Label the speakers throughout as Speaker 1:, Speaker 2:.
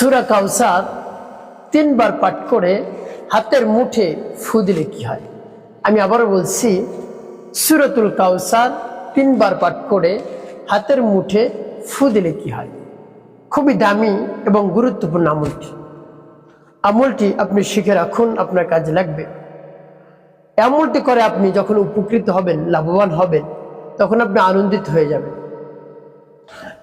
Speaker 1: সুরা কাউসার তিনবার পাঠ করে হাতের মুঠে ফু দিলে কি হয়? আমি আবারও বলছি, সুরতুল কাউসার তিনবার পাঠ করে হাতের মুঠে ফু দিলে কি হয়? খুবই দামি এবং গুরুত্বপূর্ণ আমলটি। আমলটি আপনি শিখে রাখুন, আপনার কাজে লাগবে। আমলটি করে আপনি যখন উপকৃত হবেন, লাভবান হবেন, তখন আপনি আনন্দিত হয়ে যাবেন।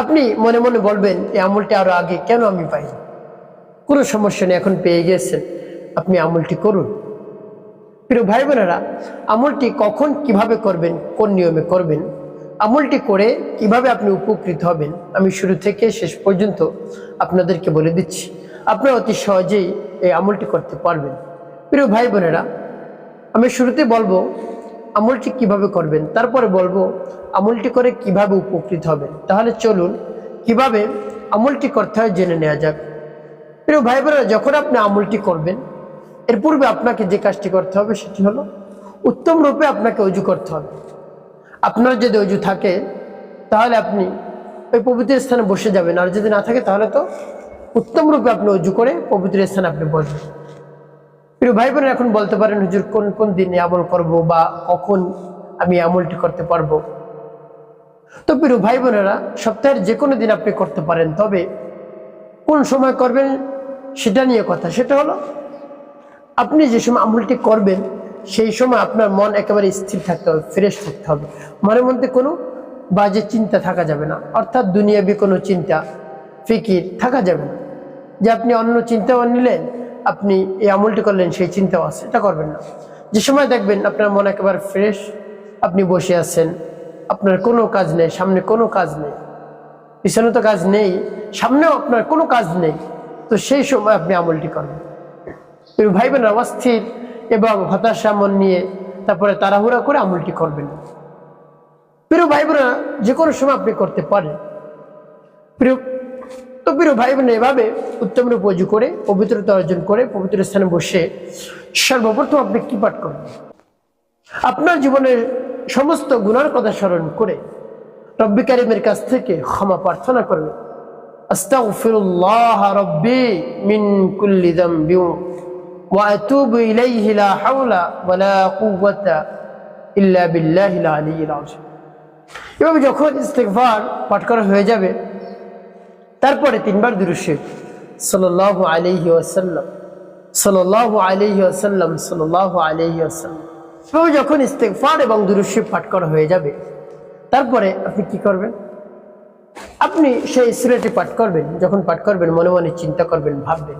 Speaker 1: আপনি মনে মনে বলবেন, এই আমলটি আরও আগে কেন আমি পাই কোনো সমস্যা নেই, এখন পেয়ে গিয়েছেন আপনি আমলটি করুন। প্রিয় ভাই বোনেরা আমলটি কখন কীভাবে করবেন, কোন নিয়মে করবেন, আমলটি করে কীভাবে আপনি উপকৃত হবেন, আমি শুরু থেকে শেষ পর্যন্ত আপনাদেরকে বলে দিচ্ছি। আপনারা অতি সহজেই এই আমলটি করতে পারবেন। প্রিয় ভাই বোনেরা আমি শুরুতে বলব আমলটি কীভাবে করবেন? তারপরে বলব, আমলটি করে কীভাবে উপকৃত হবে? তাহলে চলুন, কীভাবে আমলটি করতে হয় জেনে নেওয়া যাক। প্রিয় ভাই বোনেরা যখন আপনি আমলটি করবেন, এর পূর্বে আপনাকে যে কাজটি করতে হবে সেটি হলো, উত্তম রূপে আপনাকে অজু করতে হবে। আপনার যদি অজু থাকে, তাহলে আপনি ওই পবিত্র স্থানে বসে যাবেন। আর যদি না থাকে, তাহলে তো উত্তম রূপে আপনি অজু করে পবিত্র স্থানে আপনি বসবেন। প্রিয় ভাই বোনেরা এখন বলতে পারেন, হুজুর, কোন কোন দিনে আমল করব বা কখন আমি আমলটি করতে পারব? তো প্রিয় ভাই বোনেরা সপ্তাহের যে কোনো দিন আপনি করতে পারেন, তবে কোন সময় করবেন সেটা নিয়ে কথা। সেটা হলো, আপনি যে সময় আমলটি করবেন, সেই সময় আপনার মন একেবারে স্থির থাকতে হবে ফ্রেশ থাকতে হবে। মনের মধ্যে কোনো বাজে চিন্তা থাকা যাবে না। অর্থাৎ দুনিয়াবি কোনো চিন্তা, ফিকির থাকা যাবে না। যে আপনি অন্য চিন্তাও নিলেন আপনি এই আমলটি করলেন, সেই চিন্তাও আছে, এটা করবেন না। যে সময় দেখবেন আপনার মন একেবারে ফ্রেশ আপনি বসে আছেন, আপনার কোনো কাজ নেই, সামনে কোনো কাজ নেই, পিছনে তো কাজ নেই, সামনেও আপনার কোনো কাজ নেই, তো সেই সময় আপনি আমলটি করবেন। ভাই বোন অস্থির এবং হতাশা, মন নিয়ে তারপরে তাড়াহুড়া করে আমলটি করবেন। প্রিয় ভাই বোনেরা যে কোনো সময় আপনি করতে পারেন। প্রিয় প্রিয় ভাই বোন এভাবে উত্তম রূপ অজু করে, পবিত্রতা অর্জন করে, পবিত্র স্থানে বসে সর্বপ্রথম আপনি কি পাঠ করবেন? আপনার জীবনের সমস্ত গুণার কথা স্মরণ করে রব্বি কারিমের কাছ থেকে ক্ষমা প্রার্থনা লা হাওলা ইল্লা এভাবে যখন পাঠ করা হয়ে যাবে তারপরে তিনবার দুরুশে সাল্লাল্লাহু আলাইহি ওয়াসাল্লাম। সাল্লাল্লাহু আলাইহি ওয়াসাল্লাম, সাল্লাল্লাহু আলাইহি ওয়াসাল্লাম। এভাবে যখন ইস্তেগফার এবং দুরুশে পাঠ করা হয়ে যাবে, তারপরে আপনি কি করবেন? আপনি সেই সুরাটি পাঠ করবেন, যখন পাঠ করবেন, মনে মনে চিন্তা করবেন, ভাববেন,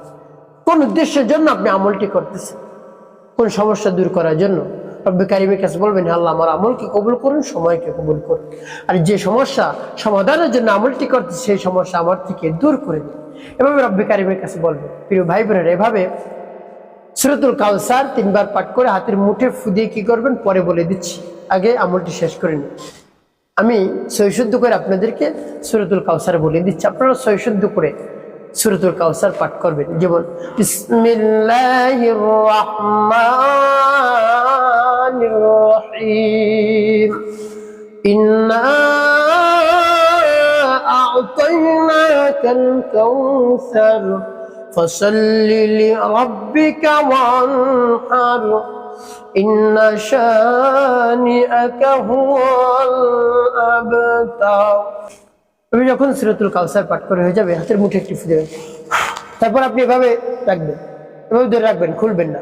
Speaker 1: কোন উদ্দেশ্যের জন্য আপনি আমলটি করতেছেন? কোন সমস্যা দূর করার জন্য? রব্বি কাছে বলবেন আল্লাহ, আমার আমলকে কবুল করুন, সময়কে কবুল করুন। আর যে সমস্যা সমাধানের জন্য আমলটি করতে সেই সমস্যা আমার থেকে দূর করে দিন। এভাবে রব্বি কারিমের কাছে বলবেন। প্রিয় ভাই বোনেরা এভাবে সুরতুল কাউসার তিনবার পাঠ করে হাতের মুঠে ফুদিয়ে কি করবেন? পরে বলে দিচ্ছি। আগে আমলটি শেষ করে নিন। আমি সৈশুদ্ধ করে আপনাদেরকে সুরতুল কাউসার বলে দিচ্ছি। আপনারা সৈশুদ্ধ করে সুরতুল কাউসার পাঠ করবেন। যেমন, বিসমিল্লাহির রহমানির রহিম ইন্না আ'তাইনাকাল কাউসার فصل لربك وانحر إن شانئك هو الأبتر তুমি যখন সিরাতুল কাউসার পাঠ করে হয়ে যাবে হাতের মুঠে একটি ফুদেবেন তারপর আপনি এভাবে রাখবেন এভাবে ধরে রাখবেন খুলবেন না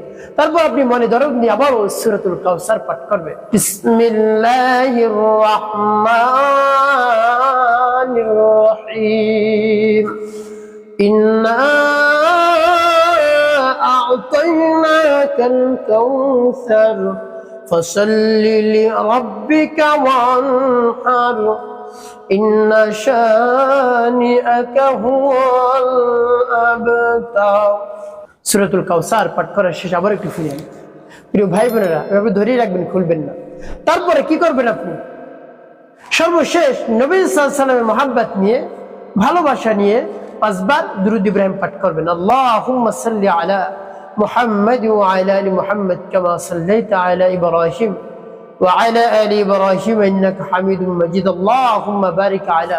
Speaker 1: তারপর আপনি মনে দরদ নিয়ে আবার সুরতুল কাউসার পাঠ করবেন বিসমিল্লাহির রহমানির রহিম إنا أعطيناك الكوثر فصل لربك وانحر إن شانئك هو الأبتر
Speaker 2: দাও
Speaker 1: সুরাতুল কাউসার পাঠ করার শেষ আবার একটু ফিরে আনি প্রিয় ভাই বোনেরা এভাবে ধরেই রাখবেন খুলবেন না তারপরে কি করবেন আপনি সর্বশেষ নবী সাল্লামের মোহাব্বত নিয়ে ভালোবাসা নিয়ে পাঁচবার দুরুদ ইব্রাহিম পাঠ করবেন আল্লাহ সাল্লি আলা محمد وعلى ال محمد كما صليت على ابراهيم وعلى ال ابراهيم انك حميد مجيد اللهم بارك على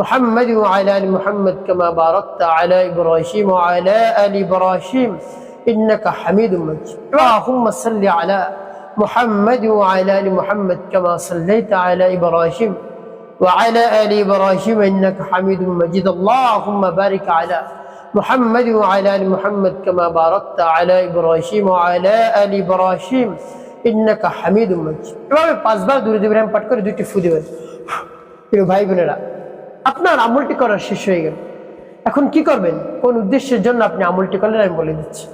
Speaker 1: محمد وعلى ال محمد كما باركت على ابراهيم وعلى ال ابراهيم انك حميد مجيد اللهم صل على محمد وعلى ال محمد كما صليت على ابراهيم وعلى ال ابراهيم انك حميد مجيد اللهم بارك على محمد وعلى ال محمد كما باركت على ابراهيم وعلى ال ابراهيم انك حميد مجيد এভাবে পাঁচবার দূরে ইব্রাহিম পাঠ করে দুইটি ফু দিবেন প্রিয় ভাই বোনেরা আপনার আমলটি করা শেষ হয়ে গেল। এখন কি করবেন? কোন উদ্দেশ্যের জন্য আপনি আমলটি করলেন আমি বলে দিচ্ছি।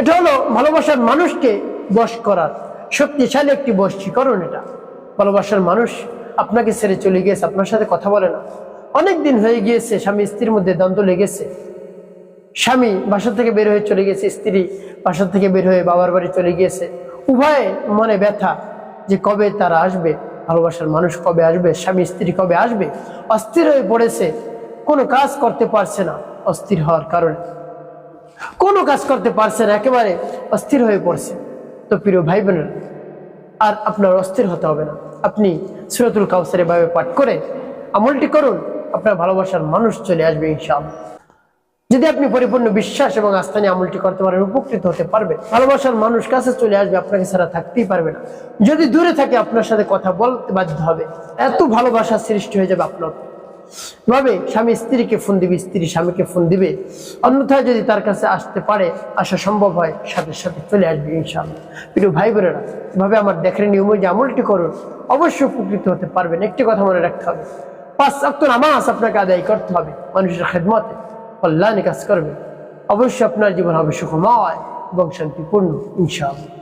Speaker 1: এটা হলো ভালোবাসার মানুষকে বশ করার, শক্তিশালী একটি বশীকরণ এটা। ভালোবাসার মানুষ আপনাকে ছেড়ে চলে গিয়েছে, আপনার সাথে কথা বলে না। অনেক দিন হয়ে গিয়েছে, স্বামী স্ত্রীর মধ্যে দ্বন্দ্ব লেগেছে। স্বামী বাসা থেকে বের হয়ে চলে গেছে স্ত্রী বাসা থেকে বের হয়ে বাবার বাড়ি চলে গিয়েছে। উভয়ে মনে ব্যথা যে কবে তারা আসবে। ভালোবাসার মানুষ কবে আসবে? স্বামী, স্ত্রী কবে আসবে? অস্থির হয়ে পড়েছে। কোনো কাজ করতে পারছে না। অস্থির হওয়ার কারণে। কোনো কাজ করতে পারছে না। একেবারে অস্থির হয়ে পড়ছে। তো প্রিয় ভাই বোনেরা আর আপনার অস্থির হতে হবে না। আপনি সুরতুল কাউসার এভাবে পাঠ করে আমলটি করুন। আপনার ভালোবাসার মানুষ চলে আসবে ইনশাআল্লাহ। যদি আপনি পরিপূর্ণ বিশ্বাস এবং আস্থা নিয়ে আমলটি করতে পারেন, উপকৃত হতে পারবেন। ভালোবাসার মানুষ কাছে চলে আসবে, আপনাকে ছাড়া থাকতেই পারবে না। যদি দূরে থাকে, আপনার সাথে কথা বলতে বাধ্য হবে। এত ভালোবাসা সৃষ্টি হয়ে যাবে আপনার ভাবে স্বামী স্ত্রীকে ফোন দিবে, স্ত্রী স্বামীকে ফোন দিবে। অন্যথায় যদি তার কাছে আসতে পারে, আসা সম্ভব হয়, সাথে সাথে চলে আসবে ইনশাআল্লাহ। ভাই বোনেরা এভাবে আমার দেখেন নিয়ম যে আমলটি করুন, অবশ্যই উপকৃত হতে পারবেন। একটি কথা মনে রাখতে হবে। পাঁচ অক্ট নামাজ আপনাকে আদায় করতে হবে মানুষের খেদমতে। কল্যাণে কাজ করবে। অবশ্যই আপনার জীবন হবে সুখময় এবং শান্তিপূর্ণ ইনশাআল্লাহ।